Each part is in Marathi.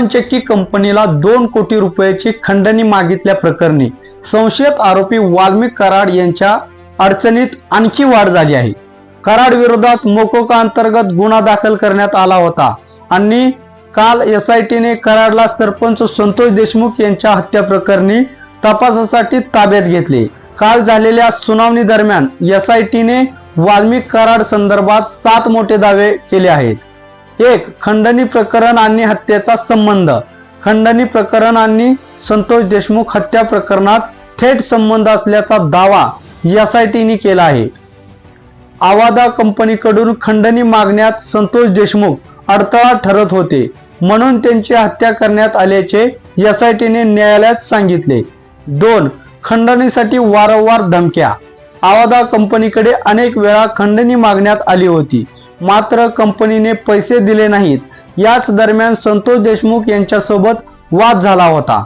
पवनचक्की कंपनीला दोन कोटी रुपयाची खंडणी मागितल्या प्रकरणी संशयित आरोपी वाल्मिक कराड यांच्या अडचणीत आणखी वाढ झाली आहे. कराड विरोधात मोकोका अंतर्गत गुन्हा दाखल करण्यात आला होता आणि काल एस आय टीने कराडला सरपंच संतोष देशमुख यांच्या हत्या प्रकरणी तपासासाठी ताब्यात घेतले. काल झालेल्या सुनावणी दरम्यान एस आय टीने वाल्मिक कराड संदर्भात सात मोठे दावे केले आहेत. एक खंडणी प्रकरण आणि हत्येचा संबंध. खंडणी प्रकरण आणि संतोष देशमुख हत्या प्रकरणात थेट संबंध असल्याचा दावा एस आय टीने केला आहे. आवादा कंपनीकडून खंडणी मागण्यात संतोष देशमुख अडथळा ठरत होते म्हणून त्यांची हत्या करण्यात आल्याचे एस आय टीने न्यायालयात सांगितले. दोन खंडणीसाठी वारंवार धमक्या. आवादा कंपनीकडे अनेक वेळा खंडणी मागण्यात आली होती. मात्र कंपनीने पैसे दिले नाहीत. याच दरम्यान संतोष देशमुख यांच्यासोबत वाद झाला होता.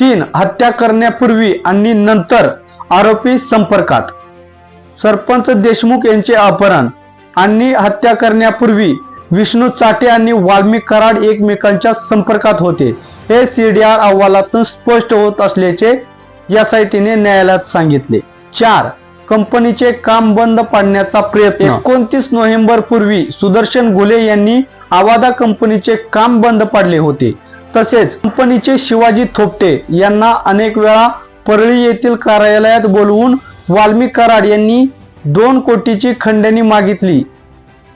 तीन हत्या करण्यापूर्वी आणि नंतर आरोपी संपर्कात. सरपंच देशमुख यांचे अपहरण आणि हत्या करण्यापूर्वी विष्णू चाटे आणि वाल्मिक कराड एकमेकांच्या संपर्कात होते. हे सीडीआर अहवालातून स्पष्ट होत असल्याचे एस आय टीने न्यायालयात सांगितले. चार कंपनीचे काम बंद पाडण्याचा प्रयत्न. एकोणतीस नोव्हेंबर पूर्वी सुदर्शन घुले यांनी आवादा कंपनीचे काम बंद पाडले होते. तसेच कंपनीचे शिवाजी थोपटे यांना अनेक वेळा परळी येथील कार्यालयात बोलवून वाल्मिक कराड यांनी दोन कोटीची खंडणी मागितली.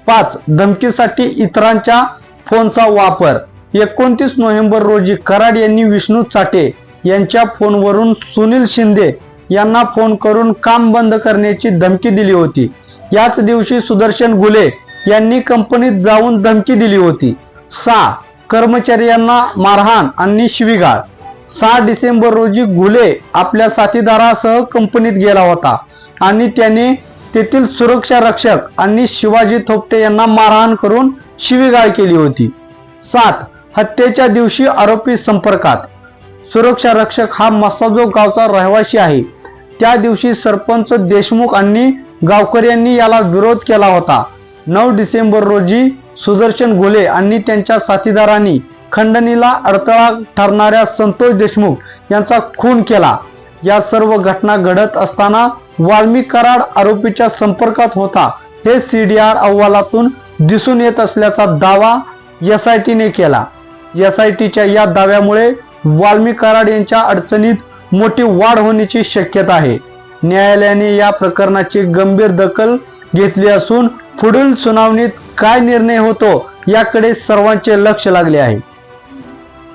पाच धमकीसाठी इतरांच्या फोनचा वापर. एकोणतीस नोव्हेंबर रोजी कराड यांनी विष्णू चाटे यांच्या फोनवरून सुनील शिंदे यांना फोन करून काम बंद करण्याची धमकी दिली होती. याच दिवशी सुदर्शन गुले यांनी कंपनीत जाऊन धमकी दिली होती. सहा कर्मचाऱ्यांना मारहाण आणि शिवीगाळ. सहा डिसेंबर रोजी घुले आपल्या साथीदारासह कंपनीत गेला होता आणि त्याने तेथील सुरक्षा रक्षक आणि शिवाजी थोपटे यांना मारहाण करून शिवीगाळ केली होती. सात. हत्येच्या दिवशी आरोपी संपर्कात. सुरक्षा रक्षक हा मसाजो गावचा रहिवासी आहे. त्या दिवशी सरपंच देशमुख आणि गावकऱ्यांनी याला विरोध केला होता. नऊ डिसेंबर रोजी सुदर्शन घोले आणि त्यांच्या साथीदारांनी खंडणीला अडथळा ठरणाऱ्या संतोष देशमुख यांचा खून केला. या सर्व घटना घडत असताना वाल्मिक कराड आरोपीच्या संपर्कात होता हे सी डी आर अहवालातून दिसून येत असल्याचा दावा एस आय टीने केला. एस आय टीच्या या दाव्यामुळे वाल्मिक कराड यांच्या अडचणीत मोठी वाढ होण्याची शक्यता आहे. न्यायालयाने या प्रकरणाची गंभीर दखल घेतली असून पुढील सुनावणीत काय निर्णय होतो याकडे सर्वांचे लक्ष लागले आहे.